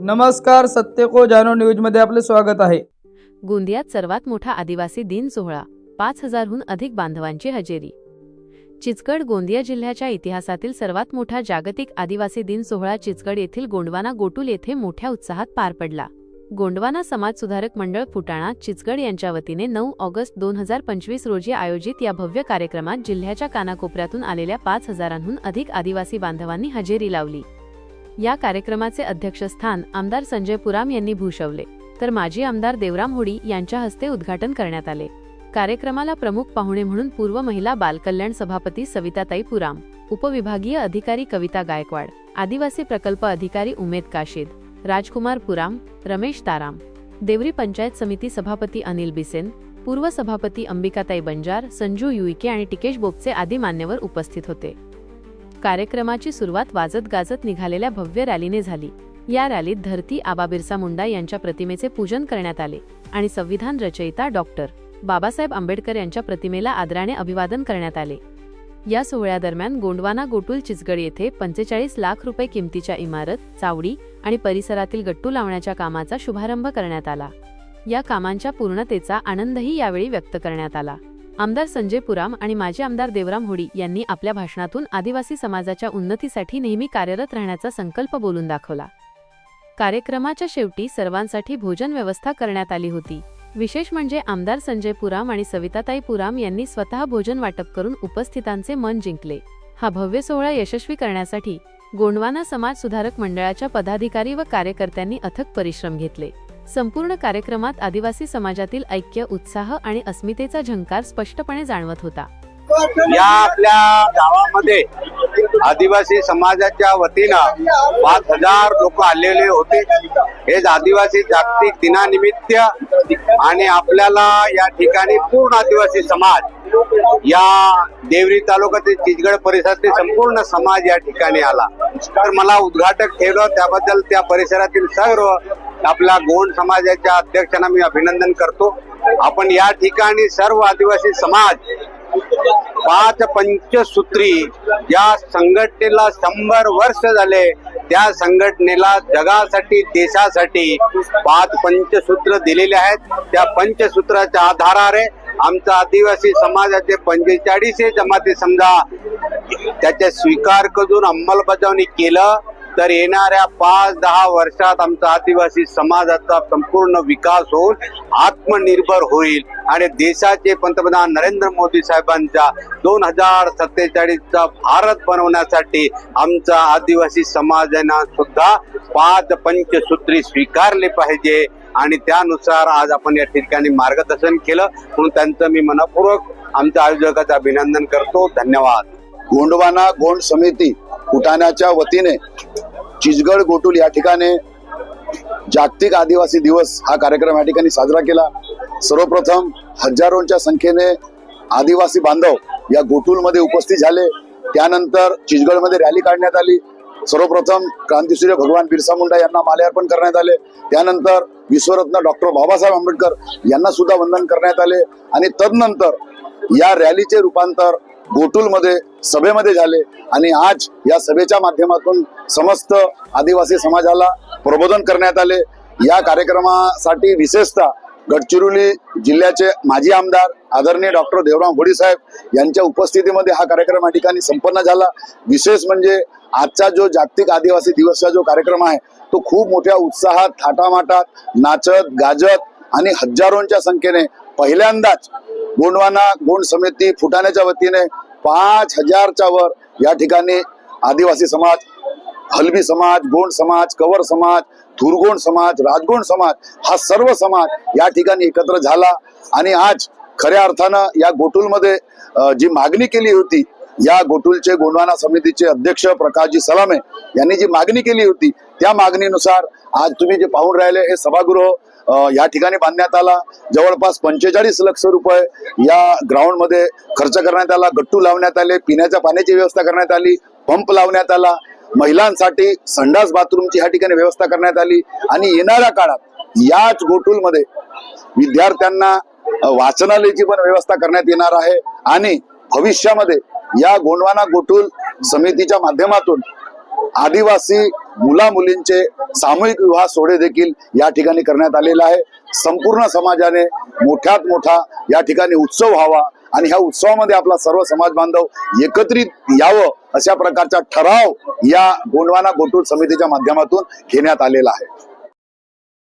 नमस्कार सत्यको जानो न्यूजमध्ये आपले स्वागत आहे. गोंदियात सर्वात मोठा आदिवासी दिन सोहळा पाच हजारहून अधिक बांधवांची हजेरी. चिचगड गोंदिया जिल्ह्याच्या इतिहासातील सर्वात मोठा जागतिक आदिवासी दिन सोहळा चिचगड येथील गोंडवाना गोटुल येथे मोठ्या उत्साहात पार पडला. गोंडवाना समाज सुधारक मंडळ फुटाणा चिचगड यांच्या वतीने नऊ ऑगस्ट दोन हजार पंचवीस रोजी आयोजित या भव्य कार्यक्रमात जिल्ह्याच्या कानाकोपऱ्यातून आलेल्या पाच हजारांहून अधिक आदिवासी बांधवांनी हजेरी लावली. या कार्यक्रमाचे अध्यक्षस्थान आमदार संजय पुराम यांनी भूषवले. तर माजी आमदार देवराम होडी यांच्या हस्ते उद्घाटन करण्यात आले. कार्यक्रमाला प्रमुख पाहुणे म्हणून पूर्व महिला बालकल्याण सभापती सविताताई पुराम उपविभागीय अधिकारी कविता गायकवाड आदिवासी प्रकल्प अधिकारी उमेद काशीद राजकुमार पुराम रमेश ताराम देवरी पंचायत समिती सभापती अनिल बिसेन पूर्व सभापती अंबिकाताई बंजार संजू युईके आणि टिकेश बोपचे आदी मान्यवर उपस्थित होते. कार्यक्रमाची सुरुवात वाजत गाजत निघालेल्या भव्य रॅलीने झाली. या रॅलीत धरती आबा बिरसा मुंडा यांच्या प्रतिमेचे पूजन करण्यात आले आणि संविधान रचयिता डॉक्टर बाबासाहेब आंबेडकर यांच्या प्रतिमेला आदराने अभिवादन करण्यात आले. या सोहळ्यादरम्यान गोंडवाना गोटुल चिचगड येथे पंचेचाळीस लाख रुपये किमतीच्या इमारत चावडी आणि परिसरातील गट्टू लावण्याच्या कामाचा शुभारंभ करण्यात आला. या कामांच्या पूर्णतेचा आनंदही यावेळी व्यक्त करण्यात आला. आमदार संजय पुराम आणि माजी आमदार देवराम होडी यांनी आपल्या भाषणातून आदिवासी समाजाच्या उन्नतीसाठी नेहमी कार्यरत राहण्याचा संकल्प बोलून दाखवला. कार्यक्रमाच्या शेवटी सर्वांसाठी भोजन व्यवस्था करण्यात आली होती. विशेष म्हणजे आमदार संजय पुराम आणि सविताताई पुराम यांनी स्वतः भोजन वाटप करून उपस्थितांचे मन जिंकले. हा भव्य सोहळा यशस्वी करण्यासाठी गोंडवाना समाज सुधारक मंडळाच्या पदाधिकारी व कार्यकर्त्यांनी अथक परिश्रम घेतले. संपूर्ण कार्यक्रमात आदिवासी समाजातील ऐक्य उत्साह आणि अस्मितेचा झंकार स्पष्टपणे जाणवत होता. या आपल्या गावामध्ये आदिवासी समाजाच्या वतीनं पाच हजार लोक आलेले होते. हे आदिवासी जागतिक दिनानिमित्त आणि आपल्याला या ठिकाणी पूर्ण आदिवासी समाज या देवरी तालुक्यातील चिचगड परिसरातील संपूर्ण समाज या ठिकाणी आला. तर मला उद्घाटक ठेवलं त्याबद्दल त्या परिसरातील सर्व आपल्या गोंड समाजाच्या अध्यक्षांना मी अभिनंदन करतो. आपण या ठिकाणी सर्व आदिवासी समाज पाच पंचसूत्री या संघटनेला शंभर वर्ष झाले. त्या संघटनेला जगासाठी देशासाठी पाच पंचसूत्र दिलेले आहेत. त्या पंचसूत्राच्या आधारावर आमचा आदिवासी समाजाचे पंचेचाळीस जमाती समजा त्याचे स्वीकार करून अंमलबजावणी केलं. तर येणाऱ्या पाच दहा वर्षात आमचा आदिवासी समाजाचा संपूर्ण विकास होऊन आत्मनिर्भर होईल. आणि देशाचे पंतप्रधान नरेंद्र मोदी साहेबांच्या दोन हजार सत्तेचाळीसचा भारत बनवण्यासाठी आमचा आदिवासी समाजानं सुद्धा पाच पंचसूत्री स्वीकारले पाहिजे. आणि त्यानुसार आज आपण या ठिकाणी मार्गदर्शन केलं. म्हणून त्यांचं मी मनपूर्वक आमच्या आयोजकाचं अभिनंदन करतो. धन्यवाद. गोंडवाना गोंड समिती फुटाण्याच्या वतीने चिचगड गोटुल या ठिकाणी जागतिक आदिवासी दिवस हा कार्यक्रम या ठिकाणी साजरा केला. सर्वप्रथम हजारोंच्या संख्येने आदिवासी बांधव या गोटुलमध्ये उपस्थित झाले. त्यानंतर चिचगडमध्ये रॅली काढण्यात आली. सर्वप्रथम क्रांतीसूर्य भगवान बिरसा मुंडा यांना माल्यार्पण करण्यात आले. त्यानंतर विश्वरत्न डॉक्टर बाबासाहेब आंबेडकर यांना सुद्धा वंदन करण्यात आले. आणि तदनंतर या रॅलीचे रूपांतर गोटूलमध्ये सभेमध्ये झाले आणि आज या सभेच्या माध्यमातून समस्त आदिवासी समाजाला प्रबोधन करण्यात आले. या कार्यक्रमासाठी विशेषतः गडचिरोली जिल्ह्याचे माजी आमदार आदरणीय डॉक्टर देवराम होडी साहेब यांच्या उपस्थितीमध्ये हा कार्यक्रम या ठिकाणी संपन्न झाला. विशेष म्हणजे आजचा जो जागतिक आदिवासी दिवसचा जो कार्यक्रम आहे तो खूप मोठ्या उत्साहात थाटामाटात नाचत गाजत आणि हजारोंच्या संख्येने पहिल्यांदाच गोंडवाना गोंड समिती फुटाण्याच्या वतीने पाच हजारच्या वर या ठिकाणी आदिवासी समाज हलबी समाज गोंड समाज कवर समाज थुरगोंड समाज राजगोंड समाज हा सर्व समाज या ठिकाणी एकत्र झाला. आणि आज खऱ्या अर्थानं या गोटूलमध्ये जी मागणी केली होती या गोटुलचे गोंडवाना समितीचे अध्यक्ष प्रकाशजी सलामे यांनी जी मागणी केली होती त्या मागणीनुसार आज तुम्ही जे पाहून राहिले हे सभागृह या ठिकाणी बांधण्यात आला. जवळपास पंचेचाळीस लक्ष रुपये या ग्राउंडमध्ये खर्च करण्यात आला. गट्टू लावण्यात आले. पिण्याच्या पाण्याची व्यवस्था करण्यात आली. पंप लावण्यात आला. महिलांसाठी संडास बाथरूमची या ठिकाणी व्यवस्था करण्यात आली. आणि येणाऱ्या काळात याच गोटूलमध्ये विद्यार्थ्यांना वाचनालयाची पण व्यवस्था करण्यात येणार आहे. आणि भविष्यामध्ये या गोंडवाना गोटूल समितीच्या माध्यमातून आदिवासी मुला मुलींचे सामूहिक विवाह सोहळे देखील या ठिकाणी करण्यात आलेला आहे. संपूर्ण समाजाने मोठ्यात मोठा या ठिकाणी उत्सव व्हावा आणि ह्या उत्सवामध्ये आपला सर्व समाज बांधव एकत्रित यावं अशा प्रकारचा ठराव या गोंडवाना गोटूर समितीच्या माध्यमातून घेण्यात आलेला आहे.